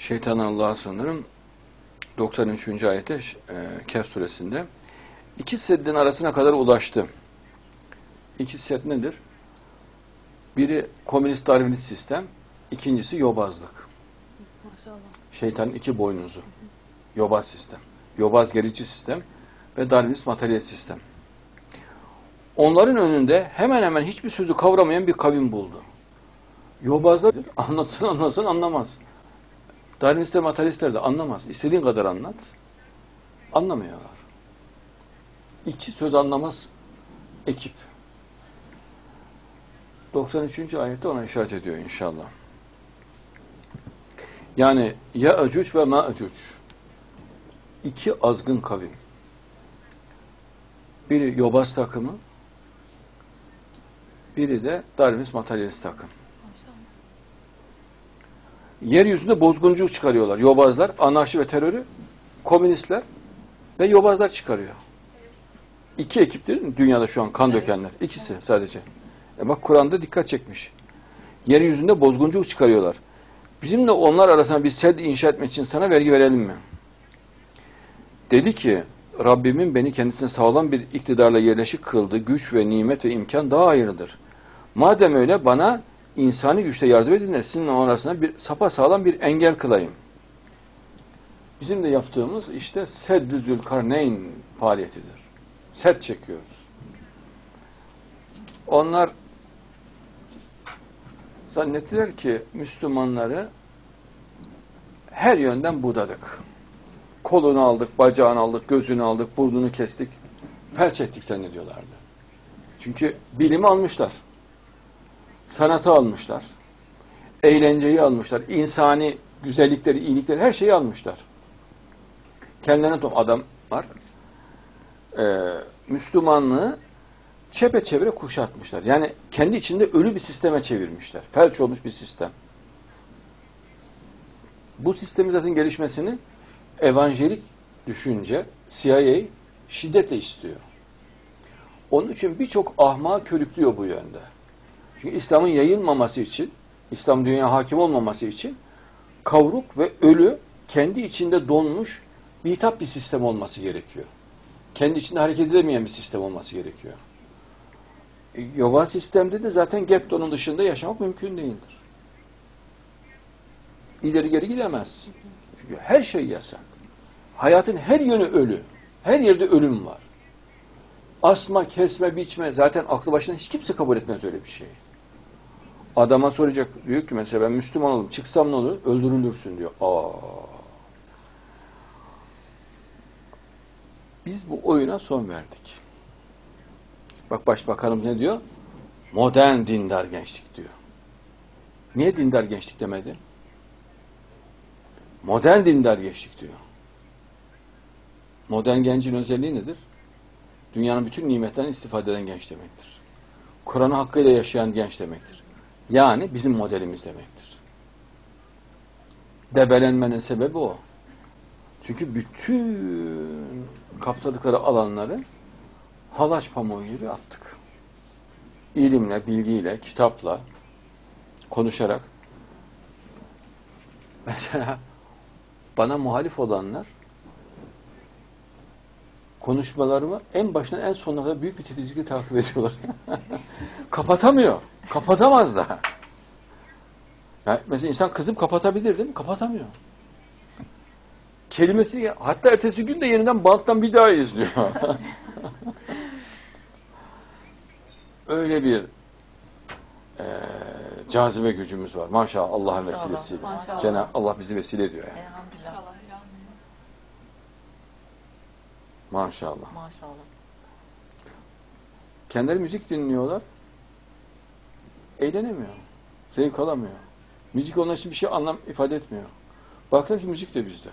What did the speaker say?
Şeytandan Allah'a sığınırım. 93. ayette e, Kehf suresinde iki seddin arasına kadar ulaştı. İki sed nedir? Biri komünist darwinist sistem, ikincisi yobazlık. Maşallah. Şeytanın iki boynuzu. Yobaz sistem. Yobaz gerici sistem ve darwinist materyalist sistem. Onların önünde hemen hemen hiçbir sözü kavramayan bir kavim buldu. Yobazlar anlatsın anlasın anlamaz. Darwinistler, materyalistler de anlamaz. İstediğin kadar anlat. Anlamıyorlar. İki söz anlamaz ekip. 93. ayette ona işaret ediyor inşallah. Yani Ya'cuc ve Ma'cuc. İki azgın kavim. Biri yobaz takımı, biri de Darwinist materyalist takım. Yeryüzünde bozgunculuk çıkarıyorlar. Yobazlar, anarşi ve terörü, komünistler ve yobazlar çıkarıyor. İki ekip değil mi dünyada şu an kan Evet. dökenler? İkisi sadece. E bak Kur'an'da dikkat çekmiş. Yeryüzünde bozgunculuk çıkarıyorlar. Bizimle onlar arasında bir sed inşa etmek için sana vergi verelim mi? Dedi ki Rabbimin beni kendisine sağlam bir iktidarla yerleşik kıldığı güç ve nimet ve imkan daha hayırlıdır. Madem öyle bana insani güçle yardım edin de sizinle onun arasında bir sapa sağlam bir engel kılayım. Bizim de yaptığımız işte Seddü Zülkarneyn faaliyetidir. Set çekiyoruz. Onlar zannettiler ki Müslümanları her yönden budadık. Kolunu aldık, bacağını aldık, gözünü aldık, burnunu kestik, felç ettik zannediyorlardı. Çünkü bilimi almışlar. Sanatı almışlar. Eğlenceyi almışlar. insani güzellikleri, iyilikleri, her şeyi almışlar. Kendilerine top adam var. Ee, Müslümanlığı çepeçevre kuşatmışlar. Yani kendi içinde ölü bir sisteme çevirmişler. Felç olmuş bir sistem. Bu sistemin zaten gelişmesini evangelik düşünce CIA şiddetle istiyor. Onun için birçok ahmağı körüklüyor bu yönde. Çünkü İslam'ın yayılmaması için, İslam dünya hakim olmaması için kavruk ve ölü kendi içinde donmuş bitap bir sistem olması gerekiyor. Kendi içinde hareket edemeyen bir sistem olması gerekiyor. E, Yoga sistemde de zaten Gepto'nun dışında yaşamak mümkün değildir. İleri geri gidemez. Çünkü her şey yasak. Hayatın her yönü ölü. Her yerde ölüm var. Asma, kesme, biçme zaten aklı başına hiç kimse kabul etmez öyle bir şey. Adama soracak diyor ki mesela ben Müslüman olurum çıksam ne olur? Öldürülürsün diyor. Aa. Biz bu oyuna son verdik. Bak başbakanımız ne diyor? Modern dindar gençlik diyor. Niye dindar gençlik demedi? Modern dindar gençlik diyor. Modern gencin özelliği nedir? Dünyanın bütün nimetlerinden istifade eden genç demektir. Kur'an'ı hakkıyla yaşayan genç demektir. Yani bizim modelimiz demektir. Debelenmenin sebebi o. Çünkü bütün kapsadıkları alanları halaç pamuğu gibi attık. İlimle, bilgiyle, kitapla, konuşarak. Mesela bana muhalif olanlar konuşmalarımı en başından en sonuna kadar büyük bir titizlikle takip ediyorlar. Kapatamıyor. Kapatamaz da. Yani mesela insan kızıp kapatabilir değil mi? Kapatamıyor. Kelimesi hatta ertesi gün de yeniden banttan bir daha izliyor. Öyle bir eee cazibe gücümüz var. Maşallah Allah'ın vesilesiyle. Maşallah. Cenab Allah bizi vesile ediyor yani. Elhamdülillah. Maşallah. Maşallah. Kendileri müzik dinliyorlar. Eğlenemiyor. Zevk alamıyor. Müzik onlar için bir şey anlam ifade etmiyor. Baktılar ki müzik de bizde.